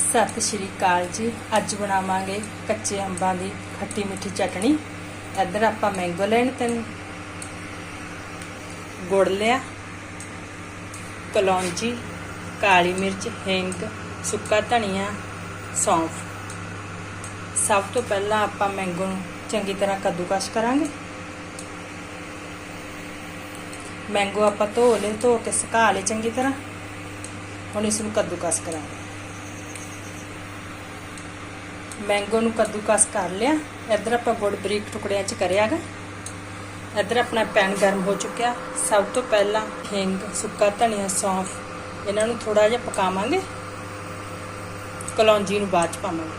ਸਤਿ ਸ਼੍ਰੀ ਅਕਾਲ ਜੀ। ਅੱਜ ਬਣਾਵਾਂਗੇ ਕੱਚੇ ਅੰਬਾਂ ਦੀ ਖੱਟੀ ਮਿੱਠੀ ਚਟਣੀ। ਇੱਧਰ ਆਪਾਂ ਮੈਂਗੋ ਲੈਣ ਤੇ ਗੁੜ ਲਿਆ, ਕਲੌਂਜੀ, ਕਾਲੀ ਮਿਰਚ, ਹਿੰਗ, ਸੁੱਕਾ ਧਨੀਆ, ਸੌਂਫ। ਸਭ ਤੋਂ ਪਹਿਲਾਂ ਆਪਾਂ ਮੈਂਗੋ ਨੂੰ ਚੰਗੀ ਤਰ੍ਹਾਂ ਕੱਦੂਕਸ ਕਰਾਂਗੇ। ਮੈਂਗੋ ਆਪਾਂ ਧੋ ਲਏ, ਧੋ ਕੇ ਸੁਕਾ ਲਏ ਚੰਗੀ ਤਰ੍ਹਾਂ। ਹੁਣ ਇਸ ਨੂੰ ਕੱਦੂਕਸ ਕਰਾਂਗੇ। ਮੈਂਗੋ ਨੂੰ ਕੱਦੂਕਸ ਕਰ ਲਿਆ। ਇੱਧਰ ਆਪਾਂ ਗੁੜ ਬਰੀਕ ਟੁਕੜਿਆਂ 'ਚ ਕਰਿਆਗਾ। ਇੱਧਰ ਆਪਣਾ ਪੈਨ ਗਰਮ ਹੋ ਚੁੱਕਿਆ। ਸਭ ਤੋਂ ਪਹਿਲਾਂ ਹਿੰਗ, ਸੁੱਕਾ ਧਨੀਆ, ਸੌਂਫ, ਇਹਨਾਂ ਨੂੰ ਥੋੜਾ ਜਿਹਾ ਪਕਾਵਾਂਗੇ। ਕਲੌਂਜੀ ਨੂੰ ਬਾਅਦ 'ਚ ਪਾਵਾਂਗੇ।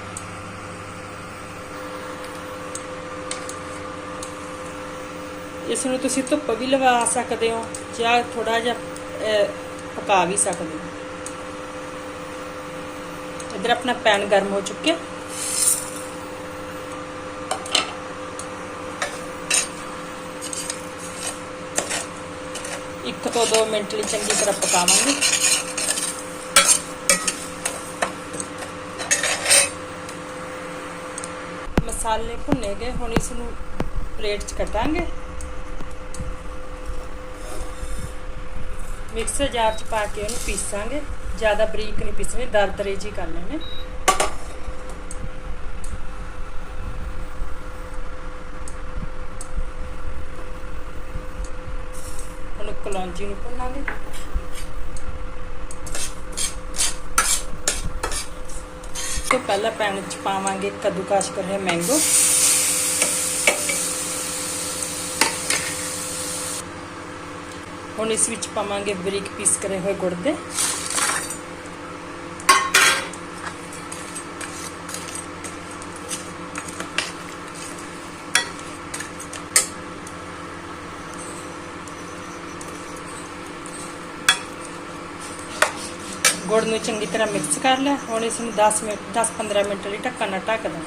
ਇਸ ਨੂੰ ਤੁਸੀਂ ਧੁੱਪ ਵੀ ਲਵਾ ਸਕਦੇ ਹੋ ਜਾਂ ਥੋੜਾ ਜਿਹਾ ਪਕਾ ਵੀ ਸਕਦੇ ਹੋ। ਇੱਧਰ ਆਪਣਾ ਪੈਨ ਗਰਮ ਹੋ ਚੁੱਕਿਆ। ਇੱਕ ਤੋਂ 2 ਮਿੰਟ ਲਈ ਚੰਗੀ ਤਰ੍ਹਾਂ ਪਕਾਵਾਂਗੇ। ਮਸਾਲੇ ਭੁੰਨੇ ਗਏ, ਹੁਣ ਇਸ ਨੂੰ ਪਲੇਟ 'ਚ ਕੱਟਾਂਗੇ ਮਿਕਸਰ ਜਾਰ 'ਚ ਪਾ ਕੇ ਉਹਨੂੰ ਪੀਸਾਂਗੇ। ਜ਼ਿਆਦਾ ਬਰੀਕ ਨਹੀਂ ਪੀਸਣੇ, ਦਰਦਰੇ ਜੀ ਕਰ ਲੈਣੇ। ਕਲੌਂਜੀ ਨੂੰ ਭੁੰਨਾਂਗੇ ਤੋਂ ਪਹਿਲਾਂ ਪੈਨ ਵਿੱਚ ਪਾਵਾਂਗੇ ਕੱਦੂਕਾਸ਼ ਕਰੇ ਮੈਂਗੋ ਹੁਣ ਇਸ ਵਿੱਚ ਪਾਵਾਂਗੇ ਬਰੀਕ ਪੀਸ ਕਰੇ ਹੋਏ ਗੁੜ ਦੇ। ਗੁੜ ਨੂੰ ਚੰਗੀ ਤਰ੍ਹਾਂ ਮਿਕਸ ਕਰ ਲਿਆ ਹੁਣ ਇਸ ਨੂੰ 10 ਮਿੰਟ 10-15 ਮਿੰਟ ਲਈ ਢੱਕਣ ਨਾਲ ਢੱਕ ਦਾਂ।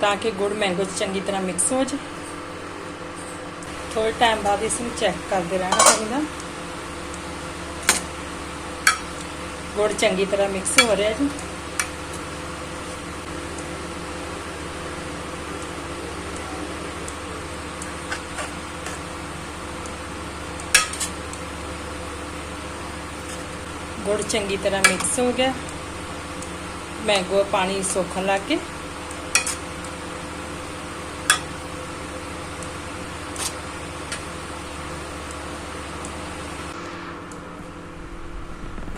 ਤਾਂ ਕਿ ਗੁੜ ਮੈਂਗੋ 'ਚ ਚੰਗੀ ਤਰ੍ਹਾਂ ਮਿਕਸ ਹੋ ਜਾਵੇ ਥੋੜੇ ਟਾਈਮ ਬਾਅਦ ਇਸ ਨੂੰ ਚੈੱਕ ਕਰਦੇ ਰਹਿਣਾ ਚਾਹੀਦਾ। ਗੁੜ ਚੰਗੀ ਤਰ੍ਹਾਂ ਮਿਕਸ ਹੋ ਰਿਹਾ ਜੀ। ਗੁੜ ਚੰਗੀ ਤਰ੍ਹਾਂ ਮਿਕਸ ਹੋ ਗਿਆ। ਮੈਂਗੋ ਪਾਣੀ ਸੋਖਣ ਲੱਗ ਕੇ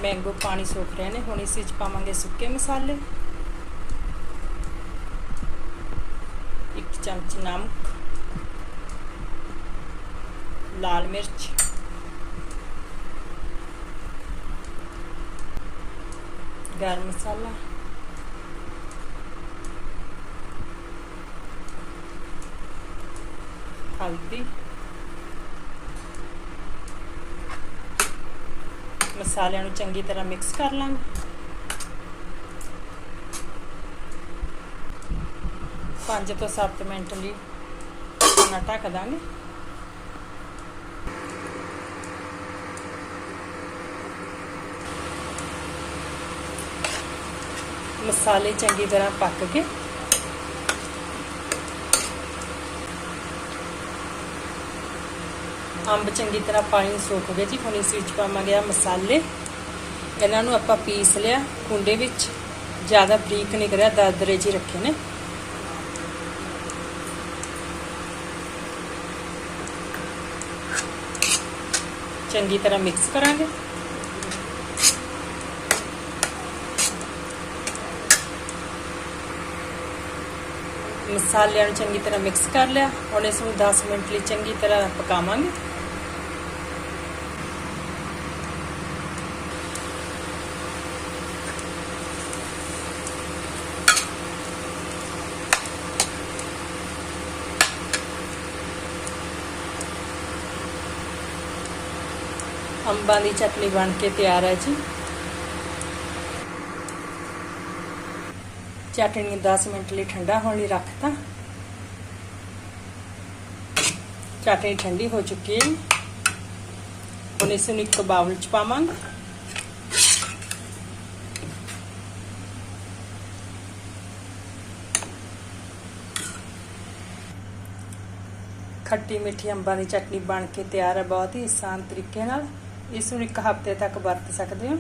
ਮੈਂਗੋ ਪਾਣੀ ਸੋਖ ਰਹੇ ਨੇ, ਹੁਣ ਇਸ ਵਿੱਚ ਪਾਵਾਂਗੇ ਸੁੱਕੇ ਮਸਾਲੇ। ਇੱਕ ਚਮਚ ਨਮਕ, ਲਾਲ ਗਰਮ ਮਸਾਲਾ ਹਲਦੀ ਮਸਾਲਿਆਂ ਨੂੰ ਚੰਗੀ ਤਰ੍ਹਾਂ ਮਿਕਸ ਕਰ ਲਾਂਗੇ ਪੰਜ ਤੋਂ 7 ਮਿੰਟ ਲਈ ਨਾ ਢੱਕ ਦਾਂਗੇ ਮਸਾਲੇ ਚੰਗੀ ਤਰ੍ਹਾਂ ਪੱਕ ਗਏ ਅੰਬ ਚੰਗੀ ਤਰ੍ਹਾਂ ਪਾਣੀ ਸੁੱਕ ਗਏ ਜੀ, ਹੁਣ ਇਸ ਵਿੱਚ ਪਾਵਾਂਗੇ ਆ ਮਸਾਲੇ। ਇਹਨਾਂ ਨੂੰ ਆਪਾਂ ਪੀਸ ਲਿਆ, ਕੁੰਡੇ ਵਿੱਚ। ਜ਼ਿਆਦਾ ਬਰੀਕ ਨਹੀਂ ਕਰਿਆ, ਦਰਦਰੇ ਜੀ ਰੱਖੇ ਨੇ। ਚੰਗੀ ਤਰ੍ਹਾਂ ਮਿਕਸ ਕਰਾਂਗੇ। ਮਸਾਲਿਆਂ ਨੂੰ ਚੰਗੀ ਤਰ੍ਹਾਂ ਮਿਕਸ ਕਰ ਲਿਆ। ਹੁਣ ਇਸ ਨੂੰ 10 ਮਿੰਟ ਲਈ ਚੰਗੀ ਤਰ੍ਹਾਂ ਪਕਾਵਾਂਗੇ। ਅੰਬਾਂ ਦੀ ਚਟਨੀ ਬਣ ਕੇ ਤਿਆਰ ਹੈ ਜੀ। ਚਟਨੀ 10 ਮਿੰਟ ਲਈ ਠੰਡਾ ਹੋਣ ਲਈ ਰੱਖਤਾ ਚਟਨੀ ਠੰਡੀ ਹੋ ਚੁੱਕੀ ਹੈ ਹੁਣ ਇਸ ਨੂੰ ਇੱਕ ਬਾਉਲ ਚ ਪਾਵਾਂਗੇ ਖੱਟੀ ਮਿੱਠੀ ਅੰਬਾਂ ਦੀ ਚਟਨੀ ਬਣ ਕੇ ਤਿਆਰ ਹੈ ਬਹੁਤ ਹੀ ਆਸਾਨ ਤਰੀਕੇ ਨਾਲ ਇਸ ਨੂੰ ਇੱਕ ਹਫ਼ਤੇ ਤੱਕ ਵਰਤ ਸਕਦੇ ਹੋ